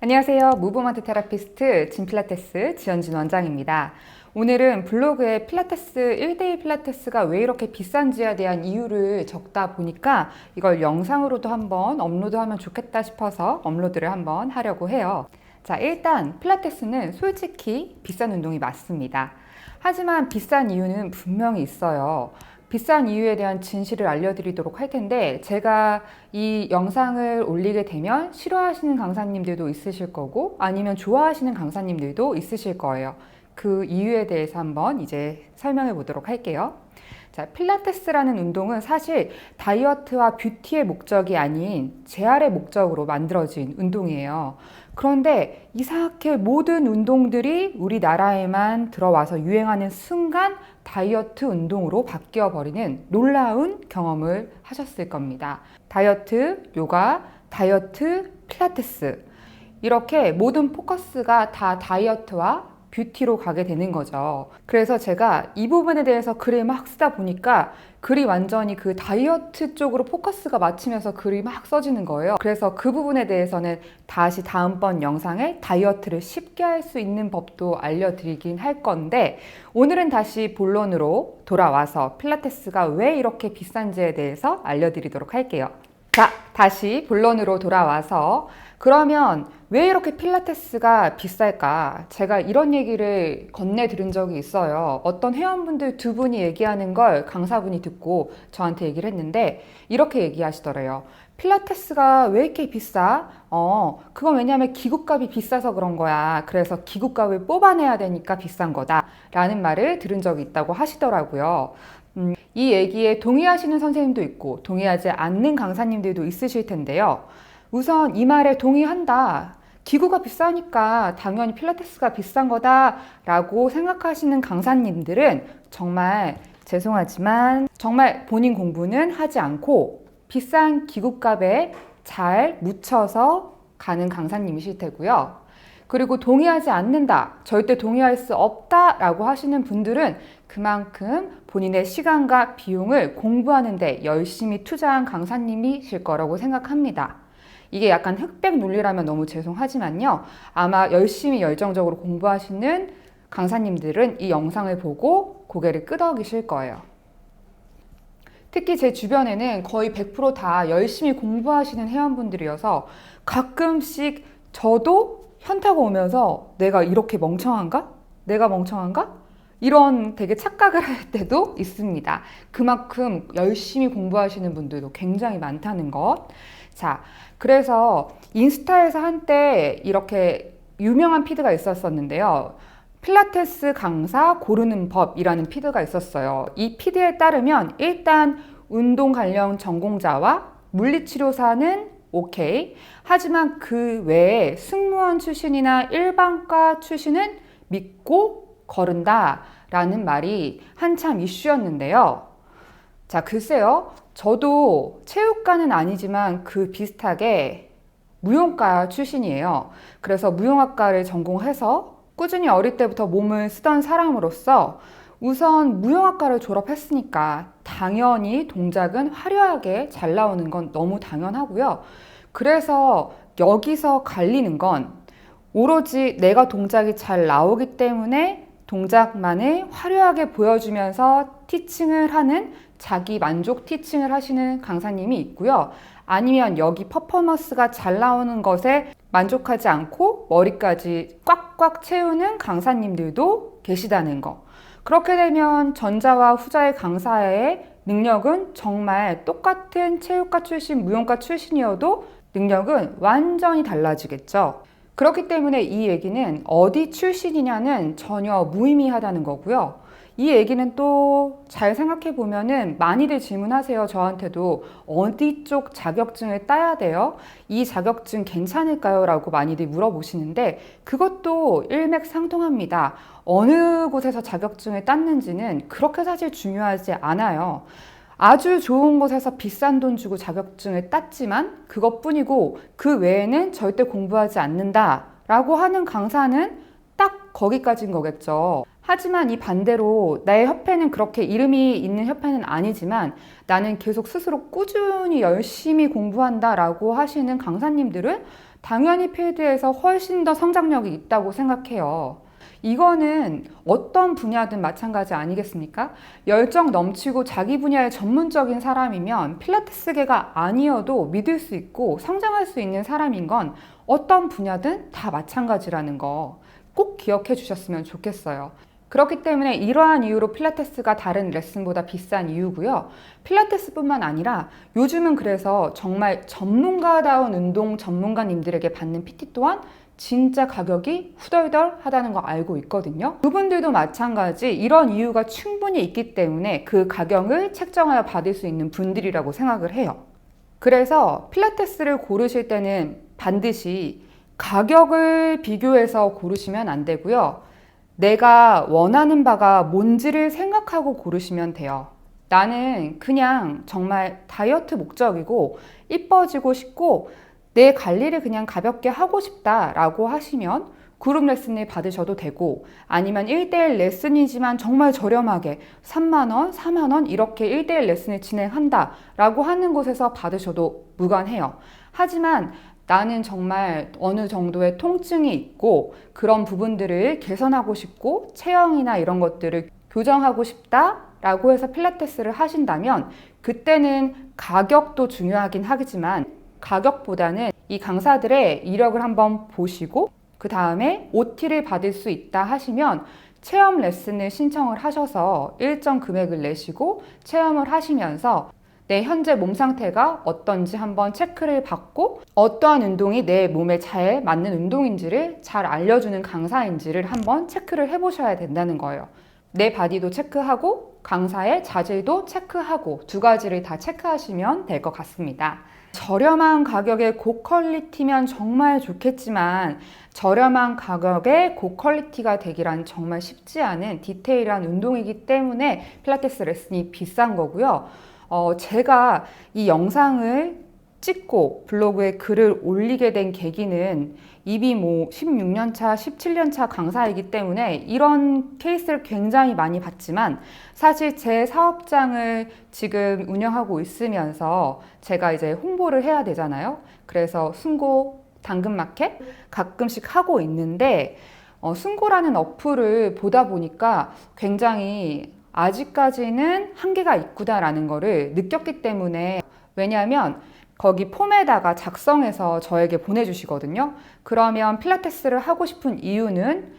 안녕하세요. 무브먼트 테라피스트 진필라테스 지연진 원장입니다. 오늘은 블로그에 필라테스 1대1 필라테스가 왜 이렇게 비싼지에 대한 이유를 적다 보니까 이걸 영상으로도 한번 업로드하면 좋겠다 싶어서 업로드를 한번 하려고 해요. 자, 일단 필라테스는 솔직히 비싼 운동이 맞습니다. 하지만 비싼 이유는 분명히 있어요. 비싼 이유에 대한 진실을 알려드리도록 할 텐데 제가 이 영상을 올리게 되면 싫어하시는 강사님들도 있으실 거고 아니면 좋아하시는 강사님들도 있으실 거예요. 그 이유에 대해서 한번 이제 설명해 보도록 할게요. 자, 필라테스라는 운동은 사실 다이어트와 뷰티의 목적이 아닌 재활의 목적으로 만들어진 운동이에요. 그런데 이상하게 모든 운동들이 우리나라에만 들어와서 유행하는 순간 다이어트 운동으로 바뀌어 버리는 놀라운 경험을 하셨을 겁니다. 다이어트, 요가, 다이어트, 필라테스. 이렇게 모든 포커스가 다 다이어트와 뷰티로 가게 되는 거죠. 그래서 제가 이 부분에 대해서 글을 막 쓰다 보니까 글이 완전히 그 다이어트 쪽으로 포커스가 맞추면서 글이 막 써지는 거예요. 그래서 그 부분에 대해서는 다시 다음번 영상에 다이어트를 쉽게 할 수 있는 법도 알려드리긴 할 건데 오늘은 다시 본론으로 돌아와서 필라테스가 왜 이렇게 비싼지에 대해서 알려드리도록 할게요. 자, 다시 본론으로 돌아와서 그러면 왜 이렇게 필라테스가 비쌀까? 제가 이런 얘기를 건네 들은 적이 있어요. 어떤 회원분들 두 분이 얘기하는 걸 강사분이 듣고 저한테 얘기를 했는데 이렇게 얘기하시더래요. 필라테스가 왜 이렇게 비싸? 어, 그건 왜냐하면 기구값이 비싸서 그런 거야. 그래서 기구값을 뽑아내야 되니까 비싼 거다. 라는 말을 들은 적이 있다고 하시더라고요. 음, 이 얘기에 동의하시는 선생님도 있고 동의하지 않는 강사님들도 있으실 텐데요. 우선 이 말에 동의한다. 기구가 비싸니까 당연히 필라테스가 비싼 거다라고 생각하시는 강사님들은 정말 죄송하지만 정말 본인 공부는 하지 않고 비싼 기구값에 잘 묻혀서 가는 강사님이실 테고요. 그리고 동의하지 않는다, 절대 동의할 수 없다 라고 하시는 분들은 그만큼 본인의 시간과 비용을 공부하는데 열심히 투자한 강사님이실 거라고 생각합니다. 이게 약간 흑백 논리라면 너무 죄송하지만요. 아마 열심히 열정적으로 공부하시는 강사님들은 이 영상을 보고 고개를 끄덕이실 거예요. 특히 제 주변에는 거의 100%다 열심히 공부하시는 회원분들이어서 가끔씩 저도 현타가 오면서 내가 이렇게 멍청한가? 내가 멍청한가? 이런 되게 착각을 할 때도 있습니다. 그만큼 열심히 공부하시는 분들도 굉장히 많다는 것. 자, 그래서 인스타에서 한때 이렇게 유명한 피드가 있었었는데요. 필라테스 강사 고르는 법이라는 피드가 있었어요. 이 피드에 따르면 일단 운동 관련 전공자와 물리치료사는 오케이. 하지만 그 외에 승무원 출신이나 일반과 출신은 믿고 거른다. 라는 말이 한참 이슈였는데요. 자, 글쎄요. 저도 체육과는 아니지만 그 비슷하게 무용과 출신이에요. 그래서 무용학과를 전공해서 꾸준히 어릴 때부터 몸을 쓰던 사람으로서 우선 무용학과를 졸업했으니까 당연히 동작은 화려하게 잘 나오는 건 너무 당연하고요. 그래서 여기서 갈리는 건 오로지 내가 동작이 잘 나오기 때문에 동작만을 화려하게 보여주면서 티칭을 하는 자기 만족 티칭을 하시는 강사님이 있고요. 아니면 여기 퍼포먼스가 잘 나오는 것에 만족하지 않고 머리까지 꽉꽉 채우는 강사님들도 계시다는 거. 그렇게 되면 전자와 후자의 강사의 능력은 정말 똑같은 체육과 출신, 무용과 출신이어도 능력은 완전히 달라지겠죠. 그렇기 때문에 이 얘기는 어디 출신이냐는 전혀 무의미하다는 거고요. 이 얘기는 또 잘 생각해 보면은 많이들 질문하세요. 저한테도 어디 쪽 자격증을 따야 돼요? 이 자격증 괜찮을까요? 라고 많이들 물어보시는데 그것도 일맥상통합니다. 어느 곳에서 자격증을 땄는지는 그렇게 사실 중요하지 않아요. 아주 좋은 곳에서 비싼 돈 주고 자격증을 땄지만 그것뿐이고 그 외에는 절대 공부하지 않는다 라고 하는 강사는 딱 거기까지인 거겠죠. 하지만 이 반대로 나의 협회는 그렇게 이름이 있는 협회는 아니지만 나는 계속 스스로 꾸준히 열심히 공부한다 라고 하시는 강사님들은 당연히 필드에서 훨씬 더 성장력이 있다고 생각해요. 이거는 어떤 분야든 마찬가지 아니겠습니까? 열정 넘치고 자기 분야의 전문적인 사람이면 필라테스계가 아니어도 믿을 수 있고 성장할 수 있는 사람인 건 어떤 분야든 다 마찬가지라는 거 꼭 기억해 주셨으면 좋겠어요. 그렇기 때문에 이러한 이유로 필라테스가 다른 레슨보다 비싼 이유고요. 필라테스뿐만 아니라 요즘은 그래서 정말 전문가다운 운동 전문가님들에게 받는 PT 또한 진짜 가격이 후덜덜 하다는 거 알고 있거든요. 그분들도 마찬가지 이런 이유가 충분히 있기 때문에 그 가격을 책정하여 받을 수 있는 분들이라고 생각을 해요. 그래서 필라테스를 고르실 때는 반드시 가격을 비교해서 고르시면 안 되고요. 내가 원하는 바가 뭔지를 생각하고 고르시면 돼요. 나는 그냥 정말 다이어트 목적이고 이뻐지고 싶고 내 관리를 그냥 가볍게 하고 싶다라고 하시면 그룹 레슨을 받으셔도 되고 아니면 1대1 레슨이지만 정말 저렴하게 3만원, 4만원 이렇게 1대1 레슨을 진행한다 라고 하는 곳에서 받으셔도 무관해요. 하지만 나는 정말 어느 정도의 통증이 있고 그런 부분들을 개선하고 싶고 체형이나 이런 것들을 교정하고 싶다 라고 해서 필라테스를 하신다면 그때는 가격도 중요하긴 하겠지만 가격보다는 이 강사들의 이력을 한번 보시고 그 다음에 OT를 받을 수 있다 하시면 체험 레슨을 신청을 하셔서 일정 금액을 내시고 체험을 하시면서 내 현재 몸 상태가 어떤지 한번 체크를 받고 어떠한 운동이 내 몸에 잘 맞는 운동인지를 잘 알려주는 강사인지를 한번 체크를 해보셔야 된다는 거예요. 내 바디도 체크하고 강사의 자질도 체크하고 두 가지를 다 체크하시면 될 것 같습니다. 저렴한 가격의 고퀄리티면 정말 좋겠지만 저렴한 가격의 고퀄리티가 되기란 정말 쉽지 않은 디테일한 운동이기 때문에 필라테스 레슨이 비싼 거고요. 어, 제가 이 영상을 찍고 블로그에 글을 올리게 된 계기는 입이 뭐 16년차, 17년차 강사이기 때문에 이런 케이스를 굉장히 많이 봤지만 사실 제 사업장을 지금 운영하고 있으면서 제가 이제 홍보를 해야 되잖아요. 그래서 순고 당근마켓 가끔씩 하고 있는데 어, 순고라는 어플을 보다 보니까 굉장히 아직까지는 한계가 있구나라는 거를 느꼈기 때문에 왜냐하면 거기 폼에다가 작성해서 저에게 보내주시거든요. 그러면 필라테스를 하고 싶은 이유는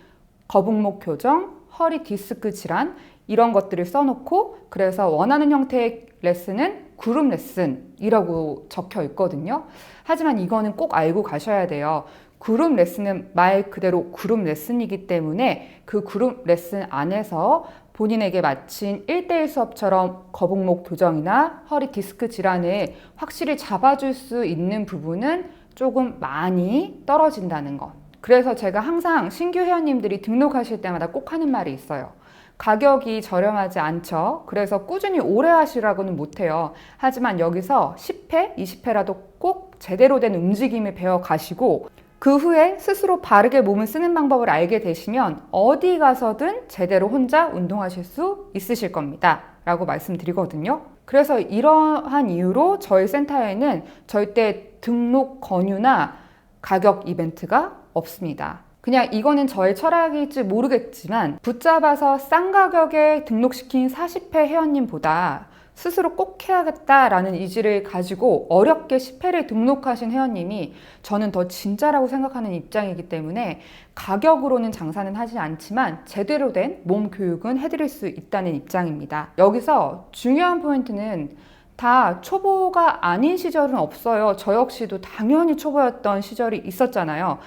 거북목 교정, 허리 디스크 질환 이런 것들을 써놓고 그래서 원하는 형태의 레슨은 그룹 레슨이라고 적혀 있거든요. 하지만 이거는 꼭 알고 가셔야 돼요. 그룹 레슨은 말 그대로 그룹 레슨이기 때문에 그 그룹 레슨 안에서 본인에게 마친 1대1 수업처럼 거북목 교정이나 허리 디스크 질환을 확실히 잡아줄 수 있는 부분은 조금 많이 떨어진다는 것. 그래서 제가 항상 신규 회원님들이 등록하실 때마다 꼭 하는 말이 있어요. 가격이 저렴하지 않죠. 그래서 꾸준히 오래 하시라고는 못해요. 하지만 여기서 10회, 20회라도 꼭 제대로 된 움직임을 배워 가시고 그 후에 스스로 바르게 몸을 쓰는 방법을 알게 되시면 어디 가서든 제대로 혼자 운동하실 수 있으실 겁니다. 라고 말씀드리거든요. 그래서 이러한 이유로 저희 센터에는 절대 등록 권유나 가격 이벤트가 없습니다. 그냥 이거는 저의 철학일지 모르겠지만 붙잡아서 싼 가격에 등록시킨 40회 회원님보다 스스로 꼭 해야겠다라는 의지를 가지고 어렵게 10회를 등록하신 회원님이 저는 더 진짜라고 생각하는 입장이기 때문에 가격으로는 장사는 하지 않지만 제대로 된 몸 교육은 해드릴 수 있다는 입장입니다. 여기서 중요한 포인트는 다 초보가 아닌 시절은 없어요. 저 역시도 당연히 초보였던 시절이 있었잖아요.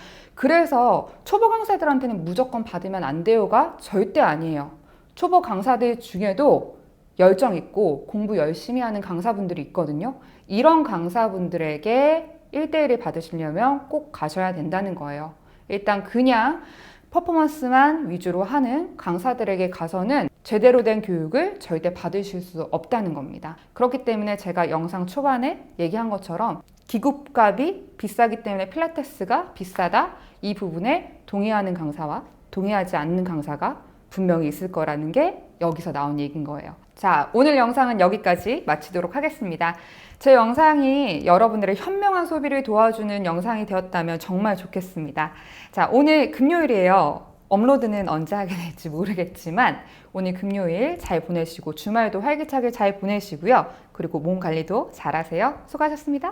그래서 초보 강사들한테는 무조건 받으면 안 돼요가 절대 아니에요. 초보 강사들 중에도 열정 있고 공부 열심히 하는 강사분들이 있거든요. 이런 강사분들에게 1대1을 받으시려면 꼭 가셔야 된다는 거예요. 일단 그냥 퍼포먼스만 위주로 하는 강사들에게 가서는 제대로 된 교육을 절대 받으실 수 없다는 겁니다. 그렇기 때문에 제가 영상 초반에 얘기한 것처럼 기급값이 비싸기 때문에 필라테스가 비싸다 이 부분에 동의하는 강사와 동의하지 않는 강사가 분명히 있을 거라는 게 여기서 나온 얘기인 거예요. 자, 오늘 영상은 여기까지 마치도록 하겠습니다. 제 영상이 여러분들의 현명한 소비를 도와주는 영상이 되었다면 정말 좋겠습니다. 자, 오늘 금요일이에요. 업로드는 언제 하게 될지 모르겠지만 오늘 금요일 잘 보내시고 주말도 활기차게 잘 보내시고요. 그리고 몸 관리도 잘 하세요. 수고하셨습니다.